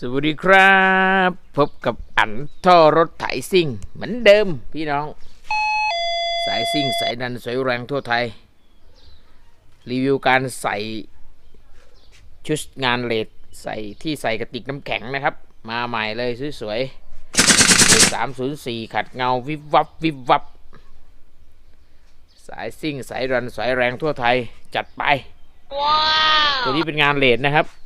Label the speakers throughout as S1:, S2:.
S1: สวัสดีครับ พบกับอันท่อรถไถซิ่ง เหมือนเดิมพี่น้อง สายซิ่งสายดันสายแรงทั่วไทย รีวิวการใส่ชุดงานเลดใส่ที่ใส่กระติกน้ำแข็งนะครับ มาใหม่เลยสวยๆสามศูนย์สี่ขัดเงาวิบวับวิบวับ สายซิ่งสายรันสายแรงทั่วไทยจัดไปตัวนี้เป็นงานเลดนะครับ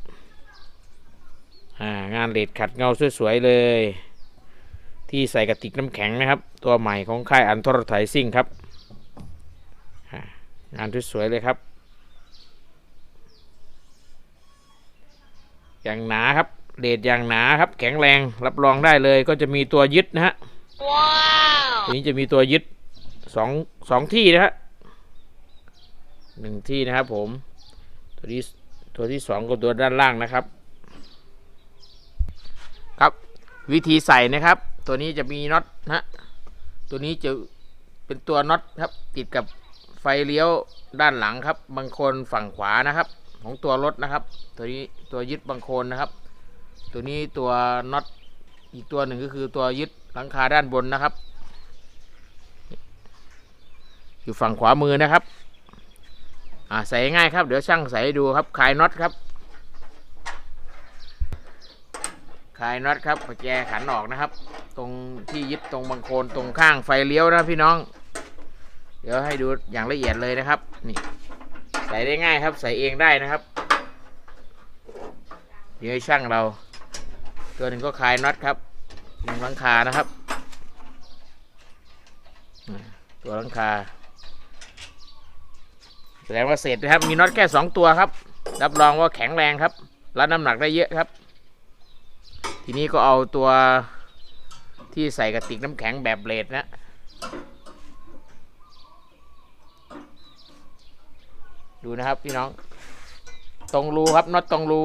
S1: อ่า งานเลดขัดเงาสวยๆเลย ที่ใส่กระติกน้ำแข็งนะครับ ตัวใหม่ของค่ายอันทรไทยซิ่งครับอ่างานสวยๆเลยครับ อย่างหนาครับเลดอย่างหนาครับ แข็งแรงรับรองได้เลยก็จะมีตัวยึดนะฮะตัวนี้จะมีตัวยึดสองสองที่นะฮะหนึ่งที่นะครับผม ตัวที่ตัวที่สองก็ตัวด้านล่างนะครับ ครับวิธีใส่นะครับ ตัวนี้จะมีน็อตนะตัวนี้จะเป็นตัวน็อตครับ ติดกับไฟเลี้ยวด้านหลังครับบางโคนฝั่งขวานะครับ ของตัวรถนะครับ ตัวนี้ตัวยึดบางโคนนะครับ ตัวนี้ตัวน็อตอีกตัวหนึ่งก็คือตัวยึดหลังคาด้านบนนะครับ อยู่ฝั่งขวามือนะครับอ่าใส่ง่ายครับ เดี๋ยวช่างใส่ดูครับคลายน็อตครับ คลายน็อตครับประแจขันออกนะครับ ตรงที่ยึดตรงบังโคนตรงข้างไฟเลี้ยวนะพี่น้อง เดี๋ยวให้ดูอย่างละเอียดเลยนะครับ นี่ ใส่ได้ง่ายครับ ใส่เองได้นะครับ เดี๋ยวช่างเรา ตัวหนึ่งก็คลายน็อตครับหนึ่งลังคานะครับ ตัวลังคาแสดงว่าเสร็จนะครับ มีน็อตแค่สองตัวครับ รับรองว่าแข็งแรงครับรับน้ำหนักได้เยอะครับ ทีนี้ก็เอาตัวที่ใส่กระติกน้ำแข็งแบบเบลดนะ ดูนะครับพี่น้อง ตรงรูครับน็อตตรงรู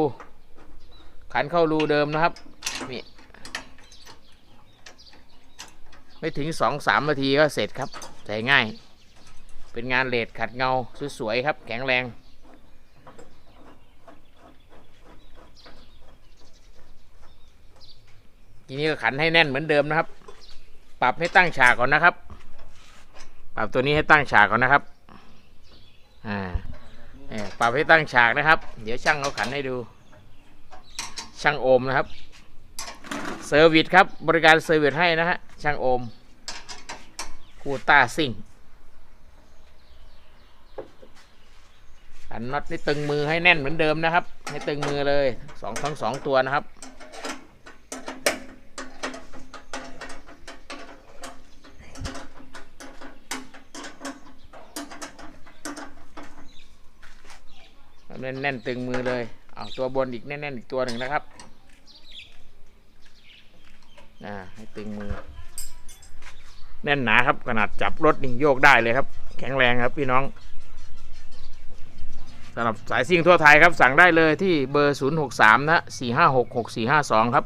S1: ขันเข้ารูเดิมนะครับ นี่ ไม่ถึงสองสามนาทีก็เสร็จครับ ใส่ง่าย เป็นงานเลดขัดเงาสวยๆครับ แข็งแรง ทีนี้ก็ขันให้แน่นเหมือนเดิมนะครับ ปรับให้ตั้งฉากก่อนนะครับ ปรับตัวนี้ให้ตั้งฉากก่อนนะครับ อ่าเนี่ยปรับให้ตั้งฉากนะครับ เดี๋ยวช่างเขาขันให้ดู ช่างโอมนะครับ เซอร์วิสครับ บริการเซอร์วิสให้นะฮะ ช่างโอม คูต้าซิ่งอันน็อตนี่ตึงมือให้แน่นเหมือนเดิมนะครับ ให้ตึงมือเลยสองทั้งสองตัวนะครับ แน่นแน่นๆตึงมือเลยเอาตัวบนอีกแน่นๆอีกตัวหนึ่งนะครับอ่าให้ตึงมือ แน่นหนาครับขนาดจับรถนี่โยกได้เลยครับ แข็งแรงครับพี่น้องสำหรับสายซิ่งทั่วไทยครับ สั่งได้เลยที่เบอร์ 063 นะ4566452 ครับ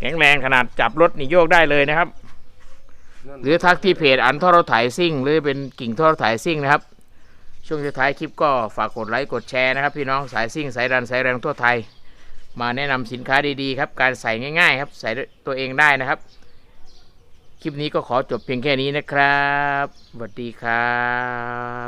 S1: แข็งแรงขนาดจับรถนี่โยกได้เลยนะครับ หรือทักที่เพจอันท่อรถไถซิ่ง หรือเป็นกิ่งท่อรถไถซิ่งนะครับ ช่วงท้ายคลิปก็ฝากกดไลค์กดแชร์นะครับ พี่น้องสายซิ่งสายรันสายแรงทั่วไทย มาแนะนำสินค้าดีๆครับ การใส่ง่าย ๆ ครับใส่ตัวเองได้นะครับ คลิปนี้ก็ขอจบเพียงแค่นี้นะครับสวัสดีครับ